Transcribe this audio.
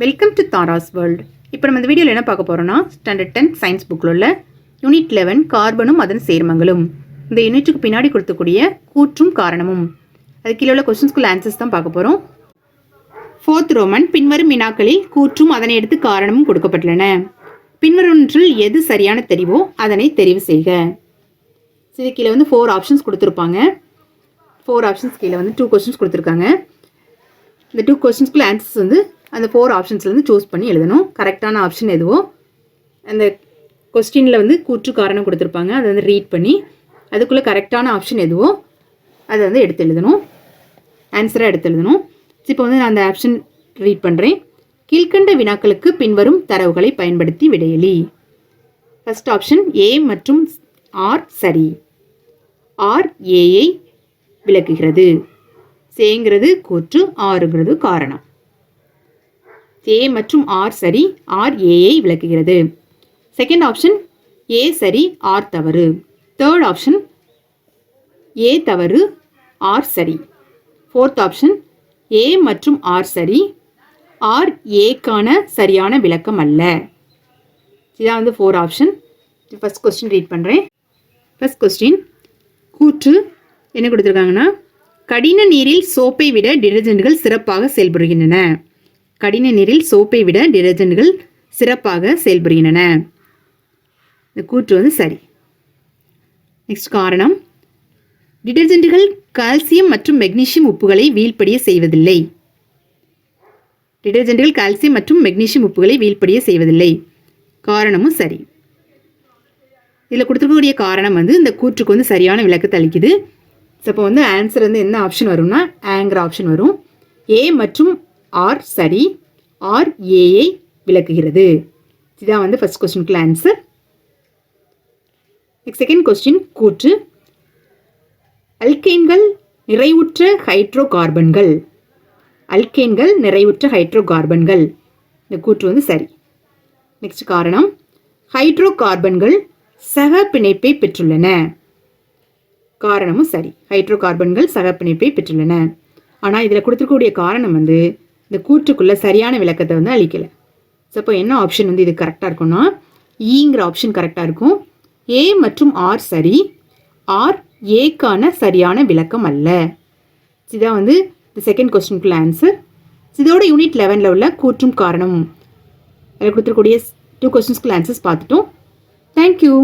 Welcome to Tara's world இப்போ நம்ம இந்த வீடியோவில் என்ன பார்க்க போகிறோம்னா ஸ்டாண்டர்ட் டென் சயின்ஸ் புக்கில் உள்ள யூனிட் லெவன் கார்பனும் அதன் சேர்மங்களும். இந்த யூனிட்டுக்கு பின்னாடி கொடுத்தக்கூடிய கூற்றும் காரணமும். அது கீழே உள்ள கொஸ்டின்ஸ்குள்ள ஆன்சர்ஸ் தான் பார்க்க போகிறோம் ஃபோர்த் ரோமன் பின்வரும் வினாக்களில் கூற்றும் அதனை எடுத்து காரணமும் கொடுக்கப்பட்டுள்ளன. பின்வருவற்றில் எது சரியான தெரிவோ அதனை தெரிவு செய்க. சரி கீழே வந்து ஃபோர் ஆப்ஷன்ஸ் கொடுத்துருப்பாங்க. ஃபோர் ஆப்ஷன்ஸ் கீழே வந்து டூ கொஸ்டின்ஸ் கொடுத்துருக்காங்க. இந்த டூ கொஸ்டின்ஸ்க்குள்ள ஆன்சர்ஸ் வந்து அந்த ஃபோர் ஆப்ஷன்ஸ்லேருந்து சூஸ் பண்ணி எழுதணும். கரெக்டான ஆப்ஷன் எதுவோ அந்த கொஸ்டினில் வந்து கூற்று காரணம் கொடுத்துருப்பாங்க. அதை வந்து ரீட் பண்ணி அதுக்குள்ளே கரெக்டான ஆப்ஷன் எதுவோ அதை வந்து எடுத்து எழுதணும். ஆன்சராக எடுத்து எழுதணும். இப்போ வந்து நான் அந்த ஆப்ஷன் ரீட் பண்ணுறேன் கீழ்கண்ட வினாக்களுக்கு பின்வரும் தரவுகளை பயன்படுத்தி விடையளி. ஃபஸ்ட் ஆப்ஷன் ஏ மற்றும் ஆர் சரி. ஆர் ஏயை விளக்குகிறது. சேங்கிறது கூற்று ஆறுங்கிறது காரணம். ஏ மற்றும் ஆர் சரி ஆர் ஏயை விளக்குகிறது. செகண்ட் ஆப்ஷன் ஏ சரி ஆர் தவறு. தேர்ட் ஆப்ஷன் ஏ தவறு ஆர் சரி. ஃபோர்த் ஆப்ஷன் ஏ மற்றும் ஆர் சரி ஆர் ஏக்கான சரியான விளக்கம் அல்ல. இதான் வந்து four option first question read பண்ணுறேன் ஃபர்ஸ்ட் கொஸ்டின் கூற்று என்ன கொடுத்துருக்காங்கன்னா கடின நீரில் சோப்பை விட டிடர்ஜென்ட்கள் சிறப்பாக செயல்படுகின்றன. கடின நீரில் சோப்பை விட டிடர்ஜென்ட்கள் சிறப்பாக செயல்படுகின்றன. இந்த கூற்று வந்து சரி. நெக்ஸ்ட் காரணம். டிடர்ஜென்ட்கள் கால்சியம் மற்றும் மெக்னீஷியம் உப்புகளை வீழ்படிய செய்வதில்லை. டிடர்ஜென்ட்கள் கால்சியம் மற்றும் மெக்னீஷியம் உப்புகளை வீழ்படிய செய்வதில்லை. காரணமும் சரி. இதில் கொடுத்துருக்கக்கூடிய காரணம் வந்து இந்த கூற்றுக்கு வந்து சரியான விளக்கத்தை அளிக்குது. ஸோ இப்போ வந்து ஆன்சர் வந்து என்ன ஆப்ஷன் வரும்னா ஆங்கிற ஆப்ஷன் வரும். ஏ மற்றும் ஆர் சரி ஆர் ஏஐ விளக்குகிறது. இதுதான் வந்து ஃபஸ்ட் கொஸ்டினுக்குள்ள ஆன்சர் நெக்ஸ்ட் செகண்ட் கொஸ்டின் கூற்று. அல்கேன்கள் நிறைவுற்ற ஹைட்ரோ கார்பன்கள் அல்கேன்கள் நிறைவுற்ற ஹைட்ரோ கார்பன்கள் இந்த கூற்று வந்து சரி. நெக்ஸ்ட் காரணம் ஹைட்ரோ கார்பன்கள் சக பிணைப்பை பெற்றுள்ளன. காரணமும் சரி. ஹைட்ரோ கார்பன்கள் சகப்பிணைப்பை பெற்றுள்ளன. ஆனால் இதில் கொடுத்துருக்கக்கூடிய காரணம் வந்து இந்த கூற்றுக்குள்ள சரியான விளக்கத்தை வந்து அளிக்கலை. ஸோ அப்போ என்ன ஆப்ஷன் வந்து இது கரெக்டாக இருக்கும்னா ஈங்கிற ஆப்ஷன் கரெக்டாக இருக்கும். ஏ மற்றும் ஆர் சரி. ஆர் ஏக்கான சரியான விளக்கம் அல்ல. இதான் வந்து இந்த செகண்ட் கொஸ்டினுக்குள்ள ஆன்சர் இதோட யூனிட் லெவனில் உள்ள கூற்றும் காரணம் அதில் கொடுத்துருக்கூடிய டூ கொஸ்டின்ஸ்க்குள்ள ஆன்சர்ஸ் பார்த்துட்டோம். Thank you